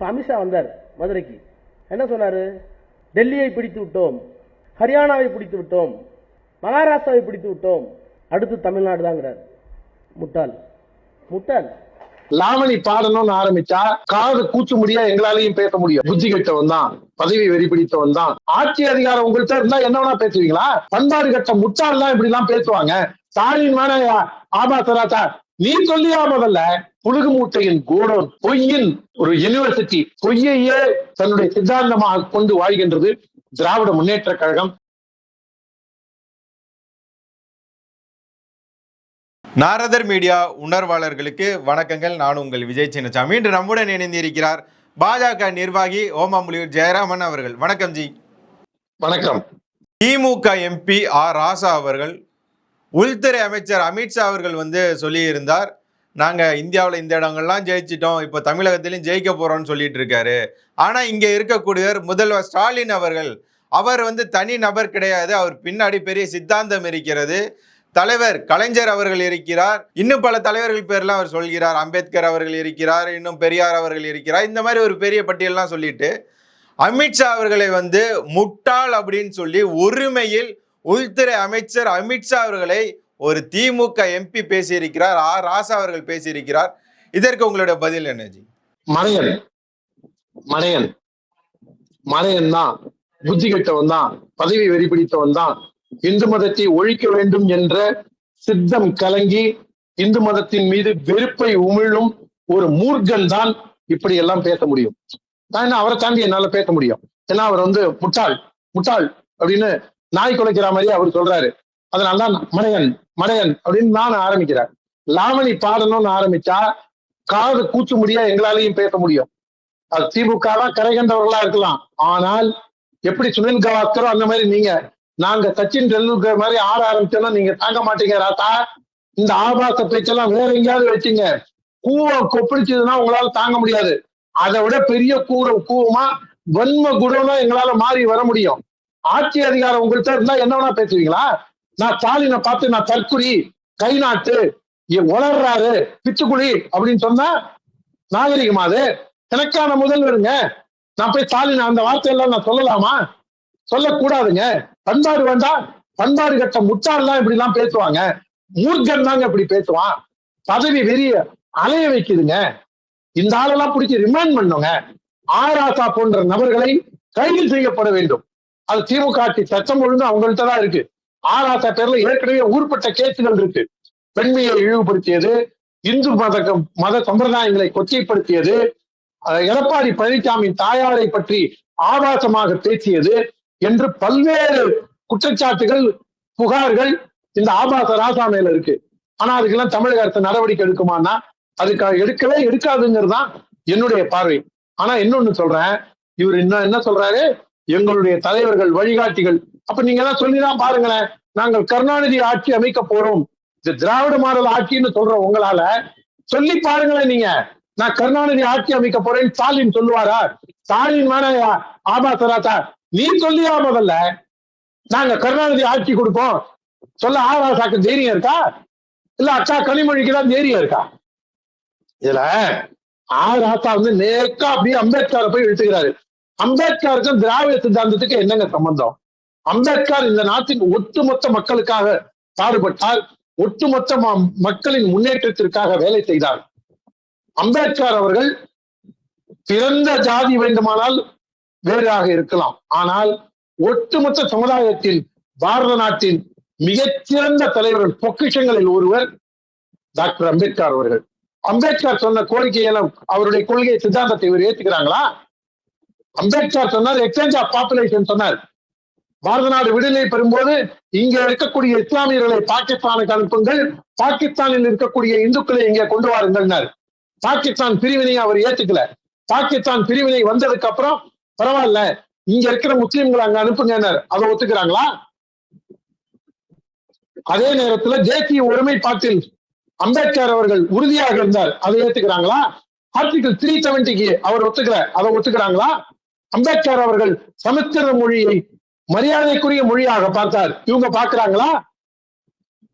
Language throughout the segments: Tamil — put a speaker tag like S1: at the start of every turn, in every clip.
S1: இப்போ அமித்ஷா வந்தார் மதுரைக்கு. என்ன சொன்னார்? டெல்லியை பிடித்து விட்டோம் ஹரியானாவை பிடித்து விட்டோம் மகாராஷ்டிராவை பிடித்து விட்டோம் அடுத்து தமிழ்நாடு தாங்கிறார். முட்டாள். முட்டாள்.
S2: லாவணி பாடணும்னு ஆரம்பிச்சா காது கூச்சு முடியா எங்களாலையும் பேச முடியும். புத்தி கெட்டவன் தான் பதவி வெறி பிடித்தவன் தான். ஆட்சி அதிகாரம் உங்கள்கிட்ட இருந்தா என்ன வேணா பேசுவீங்களா? பண்பாடு கட்ட முட்டாள் தான் இப்படி எல்லாம் பேசுவாங்க. ஸ்டாலின் வேணா ஆபாசராஜா நீ சொல்லியா முதல்ல புழுகு மூட்டையின் கோடம் பொய்யின் ஒரு யூனிவர்சிட்டி பொய்யையே தன்னுடைய சித்தாந்தமாக கொண்டு வாழ்கின்றது திராவிட முன்னேற்ற கழகம்.
S3: நாரதர் மீடியா உணர்வாளர்களுக்கு வணக்கங்கள். நான் உங்கள் விஜய் சின்னசாமி. இன்று நம்முடன் இணைந்திருக்கிறார் பாஜக நிர்வாகி ஓமாமுலியூர் ஜெயராமன் அவர்கள். வணக்கம் ஜி.
S2: வணக்கம்.
S3: திமுக எம்பி ஆர் ராசா அவர்கள் உள்துறை அமைச்சர் அமித்ஷா அவர்கள் வந்து சொல்லியிருந்தார் நாங்கள் இந்தியாவில் இந்த இடங்கள்லாம் ஜெயிச்சிட்டோம் இப்போ தமிழகத்திலையும் ஜெயிக்க போகிறோம்னு சொல்லிட்டு இருக்காரு. ஆனால் இங்கே இருக்கக்கூடியவர் முதல்வர் ஸ்டாலின் அவர்கள் அவர் வந்து தனி நபர் கிடையாது அவர் பின்னாடி பெரிய சித்தாந்தம் இருக்கிறது. தலைவர் கலைஞர் அவர்கள் இருக்கிறார் இன்னும் பல தலைவர்கள் பேர்லாம் அவர் சொல்கிறார் அம்பேத்கர் அவர்கள் இருக்கிறார் இன்னும் பெரியார் அவர்கள் இருக்கிறார் இந்த மாதிரி ஒரு பெரிய பட்டியல்லாம் சொல்லிட்டு அமித்ஷா அவர்களை வந்து முட்டாள் அப்படின்னு சொல்லி ஒருமையில் உள்துறை அமைச்சர் அமித்ஷா அவர்களை ஒரு திமுக எம்பி பேசியிருக்கிறார். ஆர் ராசா அவர்கள் பேசியிருக்கிறார். இதற்கு உங்களுடைய பதில் என்னஜி ஜி?
S2: மனையன் மனையன் தான் புத்தி கெட்டவன் தான் பதவி வெறி பிடித்தவன் தான். இந்து மதத்தை ஒழிக்க வேண்டும் என்ற சித்தம் கலங்கி இந்து மதத்தின் மீது வெறுப்பை உமிழும் ஒரு மூர்க்கன் தான் இப்படி எல்லாம் பேச முடியும். நான் அவரை தாண்டி என்னால பேச முடியும்? ஏன்னா அவர் வந்து முட்டாள் முட்டாள் அப்படின்னு நாய் குலைக்கிற மாதிரி அவர் சொல்றாரு. அதனாலதான் மனையன் மனையன் அப்படின்னு நான் ஆரம்பிக்கிறேன். லாவணி பாடணும்னு ஆரம்பிச்சா காது கூச்சு முடியா எங்களாலையும் பேச முடியும். அது திமுக கரைகண்டவர்களா இருக்கலாம். ஆனால் எப்படி சுனில் கவாஸ்கரோ அந்த மாதிரி நீங்க நாங்க சச்சின் டெண்டுல்கர் மாதிரி ஆட ஆரம்பிச்சோம்னா நீங்க தாங்க மாட்டீங்க ராத்தா இந்த ஆபாச பேச்செல்லாம் வேற எங்கேயாவது வச்சீங்க. கூவம் கொப்பளிச்சதுன்னா உங்களால தாங்க முடியாது. அதை விட பெரிய கூற கூவமா வன்ம குணம்னா எங்களால மாறி வர முடியும். ஆட்சி அதிகாரம் உங்கள்கிட்ட இருந்தா என்ன வேணா பேசுவீங்களா? நான் ஸ்டாலினை பார்த்து நான் தற்குறி கை நாட்டு உளர்றாரு பிச்சுக்குழி அப்படின்னு சொன்னா நாகரிகமா அது? எனக்கான முதல்வருங்க. நான் போய் ஸ்டாலின் அந்த வார்த்தையெல்லாம் நான் சொல்லலாமா? சொல்லக்கூடாதுங்க. பண்பாடு வேண்டாம் பண்பாடு கட்ட முட்டாள்லாம் இப்படி எல்லாம் பேசுவாங்க. மூர்க்கன் தாங்க இப்படி பேசுவான். பதவி வெறிய அலைய வைக்குதுங்க. இந்த ஆளெல்லாம் பிடிச்சி ரிமைண்ட் பண்ணுங்க. ஆராசா போன்ற நபர்களை கைது செய்யப்பட வேண்டும். அது திமுக ஆட்சி சட்டம் ஒழுங்கு அவங்கள்ட்ட தான் இருக்கு ஆராசா பேர்ல ஏற்கனவே ஊர்பட்ட கேசுகள் இருக்கு. பெண்மையை இழிவுபடுத்தியது இந்து மத மத சம்பிரதாயங்களை கொச்சைப்படுத்தியது எடப்பாடி பழனிசாமி தாயாரை பற்றி ஆபாசமாக பேசியது என்று பல்வேறு குற்றச்சாட்டுகள் புகார்கள் இந்த ஆபாச ராசா மேல இருக்கு. ஆனா அதுக்கெல்லாம் தமிழக அரசு நடவடிக்கை எடுக்குமானா அதுக்கு எடுக்கவே எடுக்காதுங்கிறது தான் என்னுடைய பார்வை. ஆனா இன்னொன்னு சொல்றேன். இவர் இன்னும் என்ன சொல்றாரு? எங்களுடைய தலைவர்கள் வழிகாட்டிகள். அப்ப நீங்க எல்லாம் சொல்லிதான் பாருங்களேன் நாங்கள் கருணாநிதி ஆட்சி அமைக்க போறோம். இது திராவிட மாடல் ஆட்சின்னு சொல்ற உங்களால சொல்லி பாருங்களேன் நீங்க. நான் கருணாநிதி ஆட்சி அமைக்க போறேன்னு ஸ்டாலின் சொல்லுவாரா? ஸ்டாலின் வேணா ஆபாசராஜா நீ சொல்லியா முதல்ல? நாங்க கருணாநிதி ஆட்சி கொடுப்போம். சொல்ல ஆபாசாக்கு தைரியம் இருக்கா? இல்ல அக்கா கனிமொழிக்கு தான் தைரியம் இருக்கா? இதுல ஆராசா வந்து நேர்க்கா அப்படியே அம்பேத்கரை போய் இழுத்துக்கிறாரு. அம்பேத்கருக்கும் திராவிட சித்தாந்தத்துக்கு என்னங்க சம்பந்தம்? அம்பேத்கர் இந்த நாட்டின் ஒட்டுமொத்த மக்களுக்காக பாடுபட்டார். ஒட்டுமொத்த மக்களின் முன்னேற்றத்திற்காக வேலை செய்தார். அம்பேத்கர் அவர்கள் பிறந்த ஜாதி வேண்டுமானால் வேறாக இருக்கலாம். ஆனால் ஒட்டுமொத்த சமுதாயத்தின் பாரத நாட்டின் மிகச்சிறந்த தலைவர்கள் பொக்கிஷங்களில் ஒருவர் டாக்டர் அம்பேத்கர் அவர்கள். அம்பேத்கர் சொன்ன கோரிக்கையெல்லாம் அவருடைய கொள்கை சித்தாந்தத்தை இவர் ஏத்துக்கிறாங்களா? அம்பேத்கர் சொன்னார் எக்ஸ்சேஞ்ச் ஆஃப் பாப்புலேஷன் சொன்னார். பாரத நாடு விடுதலை பெறும்போது இங்க இருக்கக்கூடிய இஸ்லாமியர்களை பாகிஸ்தானுக்கு அனுப்புங்கள் பாகிஸ்தானில் இருக்கக்கூடிய இந்துக்களை இங்கே கொண்டு வாருங்கள்னார் பாகிஸ்தான் பிரிவினை அவர் ஏத்துக்கல. பாகிஸ்தான் பிரிவினை வந்ததுக்கு அப்புறம் பரவாயில்ல இங்க இருக்கிற முஸ்லீம்களை அங்க அனுப்புங்க அதை ஒத்துக்கிறாங்களா? அதே நேரத்துல தேசிய ஒருமைப்பாட்டில் அம்பேத்கர் அவர்கள் உறுதியாக இருந்தார். அதை ஏத்துக்கிறாங்களா? ஆர்டிகல் த்ரீ செவன்டிக்கு அவர் ஒத்துக்கல. அதை ஒத்துக்கிறாங்களா? அம்பேத்கர் அவர்கள் சமஸ்கிருத மொழியை மரியாதைக்குரிய மொழியாக பார்த்தார். இவங்க பாக்குறாங்களா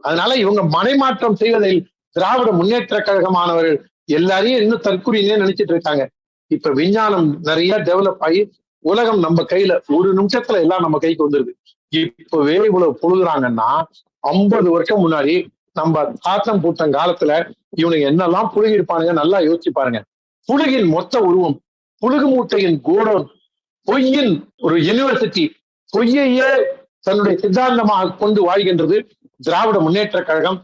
S2: அதனால இவங்க மனைமாற்றம் செய்வதில் திராவிட முன்னேற்ற கழகமானவர்கள் எல்லாரையும் இன்னும் தற்குறினே நினைச்சிட்டு இருக்காங்க. இப்ப விஞ்ஞானம் நிறைய டெவலப் ஆகி உலகம் நம்ம கையில ஒரு நிமிஷத்துல எல்லாம் நம்ம கைக்கு வந்துருது. இப்பவே இவ்வளவு புழுகுறாங்கன்னா ஐம்பது வருஷம் முன்னாடி நம்ம தாத்தம் பூத்தம் காலத்துல இவனுங்க என்னெல்லாம் புழுகி இருப்பானுங்க நல்லா யோசிச்சு பாருங்க. புழுகின் மொத்த உருவம் புழுகு மூட்டையின் கோடம் பொய்யின் ஒரு யூனிவர்சிட்டி பொய்யையே தன்னுடைய சித்தாந்தமாக கொண்டு வாழ்கின்றது திராவிட முன்னேற்ற கழகம்.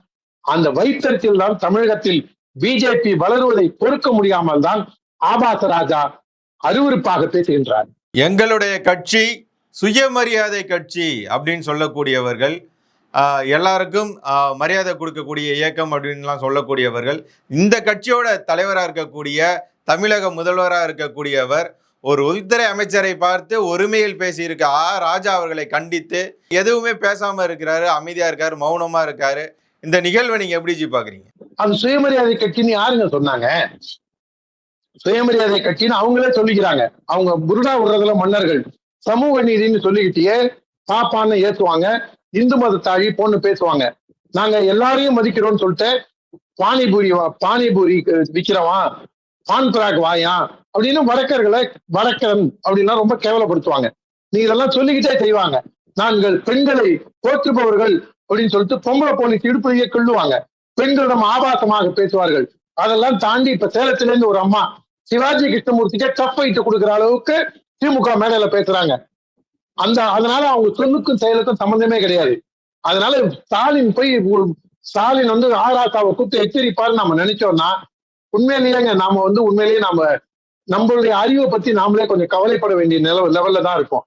S2: அந்த வைத்தறிச்சல் தான் தமிழகத்தில் பிஜேபி வளருவதை பொறுக்க முடியாமல் தான் ஆபாச ராஜா அருவருப்பாக பேசுகின்றார்.
S3: எங்களுடைய கட்சி சுயமரியாதை கட்சி அப்படின்னு சொல்லக்கூடியவர்கள் ஆஹ், எல்லாருக்கும் ஆஹ், மரியாதை கொடுக்கக்கூடிய இயக்கம் அப்படின்லாம் சொல்லக்கூடியவர்கள் இந்த கட்சியோட தலைவராக இருக்கக்கூடிய தமிழக முதல்வராக இருக்கக்கூடியவர் ஒரு உள்துறை அமைச்சரை பார்த்து ஒருமையில் பேசியிருக்க. ஆ ராஜா அவர்களை கண்டித்து எதுவுமே பேசாம இருக்கிறாரு அமைதியா இருக்காரு மௌனமா இருக்காரு. இந்த நிகழ்வை நீங்க எப்படி ஜி பாக்குறீங்க?
S2: அது சுயமரியாதை கட்சின்னு யாருங்க சொன்னாங்க? சுயமரியாதை கட்சின்னு அவங்களே சொல்லிக்கிறாங்க. அவங்க புருடா விடுறதுல மன்னர்கள். சமூக நீதினு சொல்லிக்கிட்டே பாப்பான்னு ஏத்துவாங்க இந்து மத தாழி பொண்ணு பேசுவாங்க. நாங்க எல்லாரையும் மதிக்கிறோம்னு சொல்லிட்டு பானிபூரி வா- பானிபூரி விற்கிறவன் பான் பிராக் வாயா? அப்படின்னு வடக்கர்களை வடக்கன் அப்படின்னா ரொம்ப கேவலப்படுத்துவாங்க. நீ இதெல்லாம் சொல்லிக்கிட்டே செய்வாங்க. நாங்கள் பெண்களை போற்றுபவர்கள் அப்படின்னு சொல்லிட்டு பொம்பளை போலீஸ் இடுப்பையே கிள்ளுவாங்க. பெண்களிடம் ஆபாசமாக பேசுவார்கள். அதெல்லாம் தாண்டி இப்ப சேலத்துல இருந்து ஒரு அம்மா சிவாஜி கிருஷ்ணமூர்த்திக்கே டஃபைட்டு கொடுக்குற அளவுக்கு திமுக மேடையில பேசுறாங்க. அந்த அதனால அவங்க சொல்லுக்கும் செயலுக்கும் சம்பந்தமே கிடையாது. அதனால ஸ்டாலின் போய் ஸ்டாலின் வந்து ஆராசாவை கூப்பிட்டு எச்சரிப்பாருன்னு நம்ம நினைச்சோம்னா உண்மையிலேயேங்க நாம வந்து உண்மையிலேயே நாம நம்மளுடைய அறிவை பத்தி நாமளே கொஞ்சம் கவலைப்பட வேண்டிய நில லெவல்ல தான் இருக்கும்.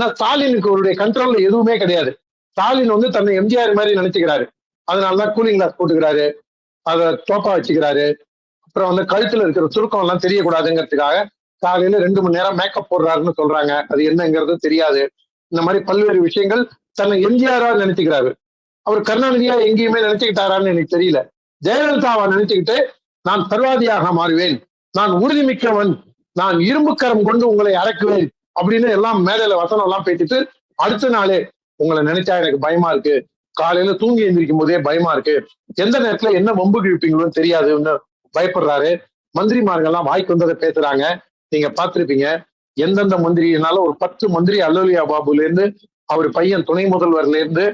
S2: ஏன்னா ஸ்டாலினுக்கு அவருடைய கண்ட்ரோல்ல எதுவுமே கிடையாது. ஸ்டாலின் வந்து தன்னை எம்ஜிஆர் மாதிரி நினைச்சுக்கிறாரு. அதனாலதான் கூலிங் கிளாஸ் போட்டுக்கிறாரு. அதை தோப்பா வச்சுக்கிறாரு. அப்புறம் வந்து கழுத்துல இருக்கிற சுருக்கம் எல்லாம் தெரியக்கூடாதுங்கிறதுக்காக காலையில ரெண்டு மணி நேரம் மேக்கப் போடுறாருன்னு சொல்றாங்க. அது என்னங்கிறது தெரியாது. இந்த மாதிரி பல்வேறு விஷயங்கள் தன்னை எம்ஜிஆரா நினைச்சுக்கிறாரு. அவர் கருணாநிதியா எங்கேயுமே நினைச்சுக்கிட்டாரான்னு எனக்கு தெரியல. ஜெயலலிதாவா நினைச்சுக்கிட்டு நான் தருவாதியாக மாறுவேன். நான் உறுதிமிக்கவன். நான் இரும்புக்கரம் கொண்டு உங்களை அடக்குவேன். அப்படின்னு எல்லாம் மேடையில வசனம் எல்லாம் பேசிட்டு அடுத்த நாளே உங்களை நினைச்சா எனக்கு பயமா இருக்கு. காலையில தூங்கி எழுந்திரிக்கும் போதே பயமா இருக்கு. எந்த நேரத்துல என்ன வம்பு கிழிப்பீங்களோ தெரியாதுன்னு பயப்படுறாரு. மந்திரிமார்கள்லாம் வாய்க்கு வந்ததை பேசுறாங்க. நீங்க பார்த்திருப்பீங்க. எந்தெந்த மந்திரினால ஒரு பத்து மந்திரி அல்லோலியா பாபுல இருந்து அவர் பையன் துணை முதல்வர்ல இருந்து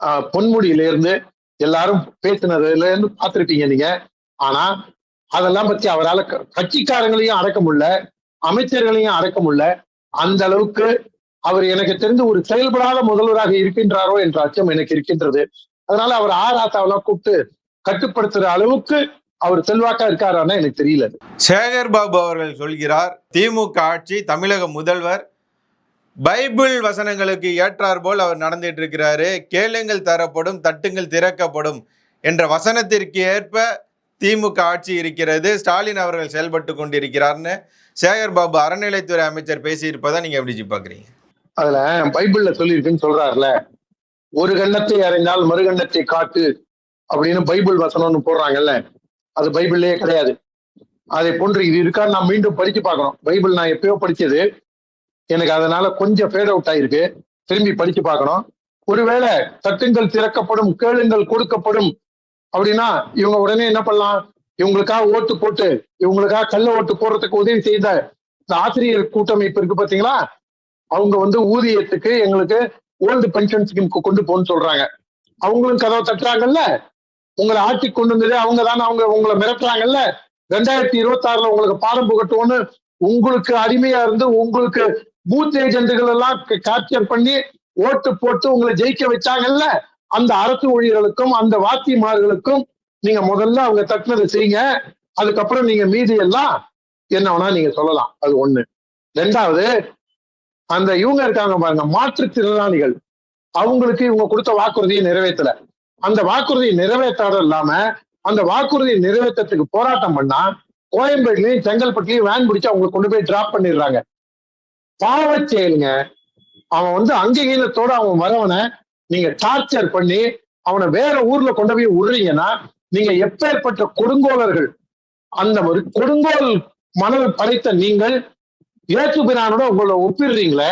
S2: ஆஹ், பொன்முடியில இருந்து எல்லாரும் பேசினதுலேருந்து இருந்து நீங்க. ஆனா அதெல்லாம் பத்தி அவரால் க- கட்சிக்காரங்களையும் அடக்க முடியல அமைச்சர்களையும் அடக்க முடியல. அந்த அளவுக்கு அவர் எனக்கு தெரிந்து ஒரு செயல்படாத முதல்வராக இருக்கின்றாரோ என்ற அச்சம் எனக்கு இருக்கின்றது. அதனால அவர் ஆராத்தாவெல்லாம் கூப்பிட்டு கட்டுப்படுத்துற அளவுக்கு அவர் செல்வாக்கா இருக்காரான்னு எனக்கு தெரியல.
S3: சேகர் பாபு அவர்கள் சொல்கிறார் திமுக ஆட்சி தமிழக முதல்வர் பைபிள் வசனங்களுக்கு ஏற்றார் போல் அவர் நடந்துட்டு இருக்கிறாரு கேளுங்கள் தரப்படும் தட்டுங்கள் திறக்கப்படும் என்ற வசனத்திற்கு ஏற்ப திமுக ஆட்சி இருக்கிறது. ஸ்டாலின் அவர்கள் செயல்பட்டு கொண்டிருக்கிறார்னு சேகர் பாபு அறநிலைத்துறை அமைச்சர் பேசியிருப்பதை நீங்க எப்படி பாக்குறீங்க
S2: அதுல பைபிள்ல சொல்லியிருக்குன்னு சொல்றாருல ஒரு கண்டத்தை அறிந்தால் மறுகண்டத்தை காட்டு அப்படின்னு பைபிள் வசனம்னு போடுறாங்கல்ல அது பைபிள்லயே கிடையாது. அதை போன்று இது இருக்கான்னு நான் மீண்டும் படிச்சு பார்க்கணும். பைபிள் நான் எப்பயோ படிச்சது எனக்கு அதனால கொஞ்சம் ஃபேட் அவுட் ஆயிருக்கு. திரும்பி படிச்சு பார்க்கணும். ஒருவேளை தட்டுங்கள் திறக்கப்படும் கேளுங்கள் கொடுக்கப்படும் அப்படின்னா இவங்க உடனே என்ன பண்ணலாம்? இவங்களுக்காக ஓட்டு போட்டு இவங்களுக்காக கள்ள ஓட்டு போடுறதுக்கு உதவி செய்த இந்த ஆசிரியர் கூட்டமைப்பு இருக்கு பாத்தீங்களா? அவங்க வந்து ஊதியத்துக்கு எங்களுக்கு ஓல்டு பென்ஷன் ஸ்கீமுக்கு கொண்டு போகணும்னு சொல்றாங்க. அவங்களும் கதவை தட்டுறாங்கல்ல? உங்களை ஆட்சி கொண்டு வந்தது அவங்க தானே அவங்க உங்களை மிரட்டுறாங்கல்ல? ரெண்டாயிரத்தி இருபத்தி ஆறுல உங்களுக்கு பாடம் புகட்டுவோன்னு உங்களுக்கு அடிமையா இருந்து உங்களுக்கு பூத் ஏஜென்ட்டுகள் எல்லாம் கேப்சர் பண்ணி ஓட்டு போட்டு உங்களை ஜெயிக்க வச்சாங்கல்ல அந்த அரசு ஊழியர்களுக்கும் அந்த வாத்திமார்களுக்கும் நீங்க முதல்ல அவங்க தட்டினதை செய்யுங்க. அதுக்கப்புறம் நீங்க மீதி எல்லாம் என்ன வேணா நீங்க சொல்லலாம். அது ஒண்ணு. ரெண்டாவது அந்த இவங்க இருக்காங்க பாருங்க மாற்றுத்திறனாளிகள் அவங்களுக்கு இவங்க கொடுத்த வாக்குறுதியை நிறைவேற்றல. அந்த வாக்குறுதியை நிறைவேற்றாத இல்லாம அந்த வாக்குறுதியை நிறைவேற்றத்துக்கு போராட்டம் பண்ணா கோயம்பேடுலயும் செங்கல்பட்டுலயும் வேன் பிடிச்சு அவங்களை கொண்டு போய் டிராப் பண்ணிடுறாங்க. பாவ செயலுங்க அவன் வந்து அங்கீகாரத்தோட அவன் வரவனை நீங்க டார்ச்சர் பண்ணி அவனை வேற ஊர்ல கொண்டு போய் விடுறீங்கன்னா நீங்க எப்பேற்பட்ட கொடுங்கோலர்கள் அந்த ஒரு கொடுங்கோல் மனதை படைத்த நீங்கள் இயேசு பிரானோட உங்களை ஒப்பிடுறீங்களே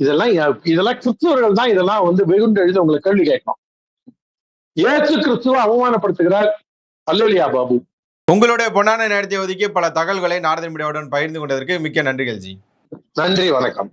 S2: இதெல்லாம் இதெல்லாம் கிறிஸ்துவர்கள் தான் இதெல்லாம் வந்து வெகுண்டு எழுதி உங்களை கேள்வி கேட்கணும். இயேசு கிறிஸ்துவ அவமானப்படுத்துகிறார். அல்லலியா பாபு.
S3: உங்களுடைய பொன்னான நேரத்தை ஒதுக்கி பல தகவல்களை நாரதன் மீடியாவுடன் பகிர்ந்து கொண்டதற்கு மிக்க நன்றிகள் ஜி.
S2: நன்றி வணக்கம்.